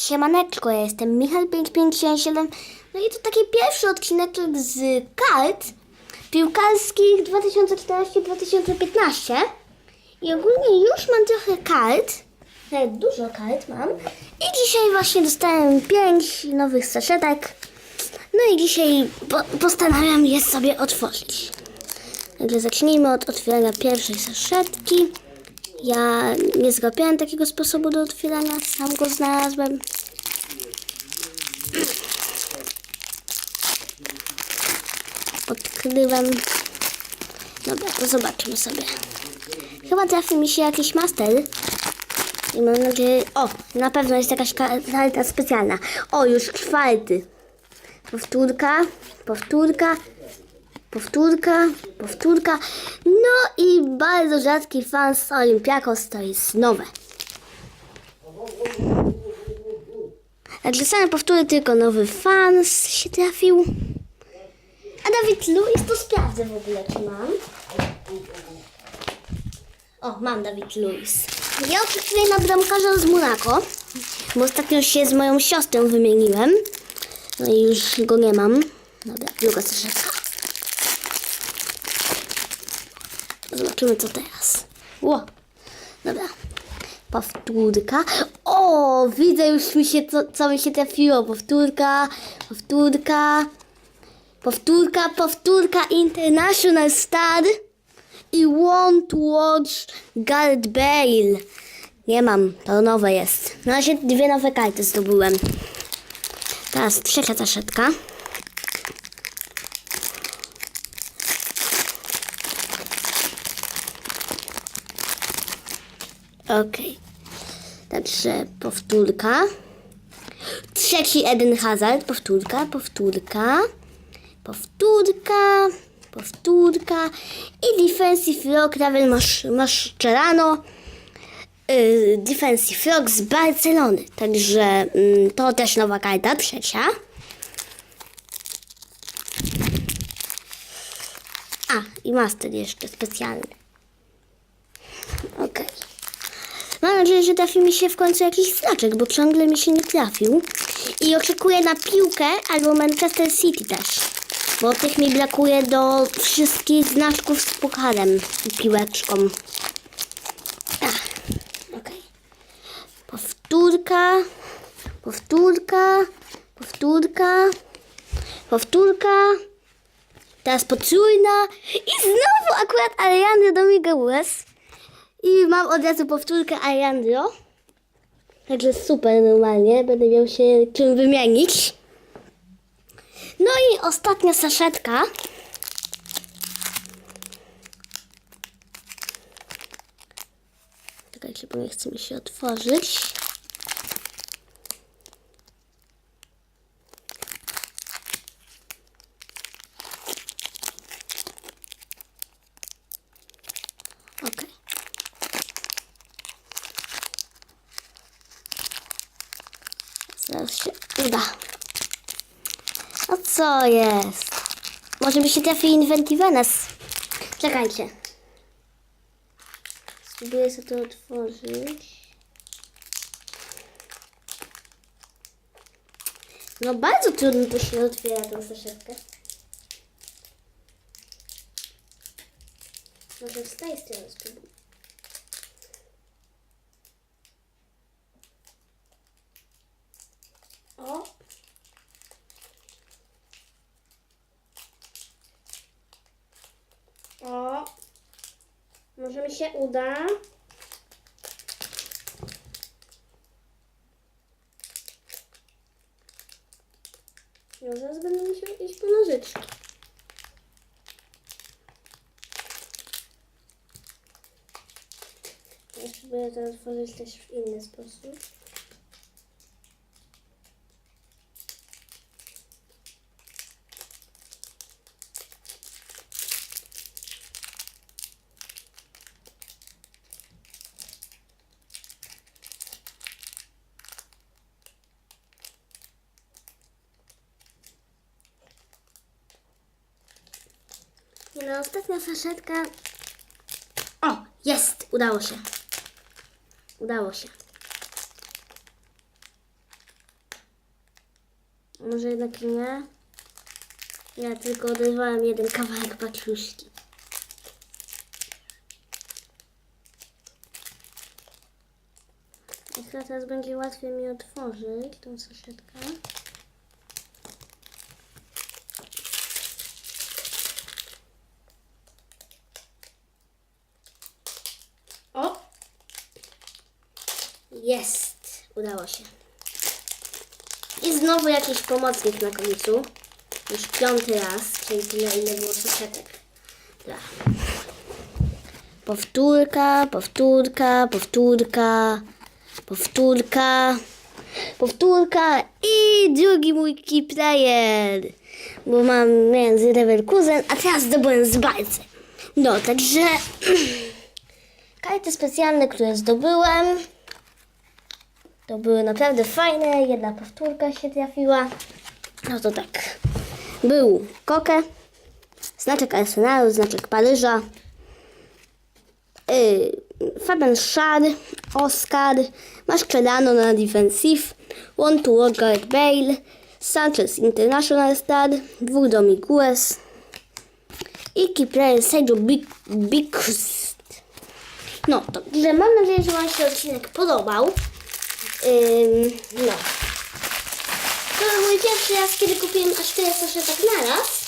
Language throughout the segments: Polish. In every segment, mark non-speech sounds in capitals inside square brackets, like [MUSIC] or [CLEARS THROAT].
Siemaneczko, ja jestem Michal5577 No i to taki pierwszy odcineczek z kart piłkarskich 2014-2015 I ogólnie już mam trochę kart, nawet dużo kart mam. I dzisiaj właśnie dostałem 5 nowych saszetek. No i dzisiaj po postanawiam je sobie otworzyć. Także zacznijmy od otwierania pierwszej saszetki ja nie zgapiałem takiego sposobu do otwierania, sam go znalazłem. Odkrywam. Dobra, to zobaczmy sobie. Chyba trafi mi się jakiś master. I mam nadzieję... O, na pewno jest jakaś ka- karta specjalna. O, już czwarty. Powtórka, powtórka, powtórka, powtórka. No i bardzo rzadki fan z Olympiakos to jest nowe. A dla same powtóry tylko nowy fan się trafił. A Dawid Luiz to sprawdzę w ogóle, czy mam. O, mam Dawid Luiz. Ja oczekuję na bramkarza z Monaco, bo ostatnio się z moją siostrą wymieniłem. No i już go nie mam. Dobra, druga saszetka. Zobaczymy co teraz. Ło. Dobra. Powtórka. O, widzę już mi się, co, co mi się trafiło. Powtórka, powtórka, powtórka, powtórka International Star i Want to Watch Gareth Bale. Nie mam, to nowe jest. Na razie dwie nowe karty zdobyłem. Teraz trzecia zaszetka. Okej. Także powtórka. Trzeci Eden Hazard. Powtórka, powtórka. Powtórka. Powtórka. I Defensive Rock Ravel Mas Mascherano. Yy, Defensive Rock z Barcelony. Także mm, to też nowa karta, trzecia. A, i Master jeszcze specjalny. Okej. Mam nadzieję, że trafi mi się w końcu jakiś znaczek, bo ciągle mi się nie trafił. I oczekuję na piłkę albo Manchester City też. Bo tych mi brakuje do wszystkich znaczków z pucharem i piłeczką. Ach, okej. Powtórka, powtórka, powtórka, powtórka. Teraz potrójna i znowu akurat Alejandro Dominguez. I mam od razu powtórkę Alejandro. Także super normalnie, będę miał się czym wymienić. No i ostatnia saszetka. Czekajcie, bo nie chce mi się otworzyć. Okej. Zaraz się uda. A co jest? Może mi się trafi Inventivenes. Czekajcie. Spróbuję sobie to otworzyć. No bardzo trudno to się otwiera tą saszetkę. Może z tej strony spróbuję. O. O. Może mi się uda. No zaraz będę musiał iść po nożyczki. Ja spróbuję to otworzyć też w inny sposób. No, ostatnia saszetka. O, jest! Udało się. Udało się. Może jednak nie? Ja tylko oderwałem jeden kawałek paciuszki. I teraz będzie łatwiej mi otworzyć tą saszetkę. Jest! Udało się. I znowu jakiś pomocnik na końcu. Już piąty raz, czyli tyle ile było. Powtórka, powtórka, powtórka, powtórka, powtórka i drugi mój key player. Bo mam między Leverkusen, a teraz zdobyłem z Balcy. No, także [CLEARS THROAT] karty specjalne, które zdobyłem, to były naprawdę fajne. Jedna powtórka się trafiła. No to tak. Był Koke, znaczek Arsenalu, znaczek Paryża, yy, Fabian Schad, Oscar, Mascherano na defensive, One to Watch Gareth Bale, Sanchez International Star, dwóch Domiguez i Kiplayer Sergio Big. No, to że mam nadzieję, że Wam się odcinek podobał. Ym, no. To był mój pierwszy raz, kiedy kupiłem aż tyle saszetek naraz.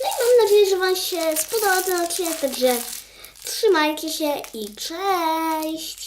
No i mam nadzieję, że Wam się spodobał ten odcinek, także trzymajcie się i cześć!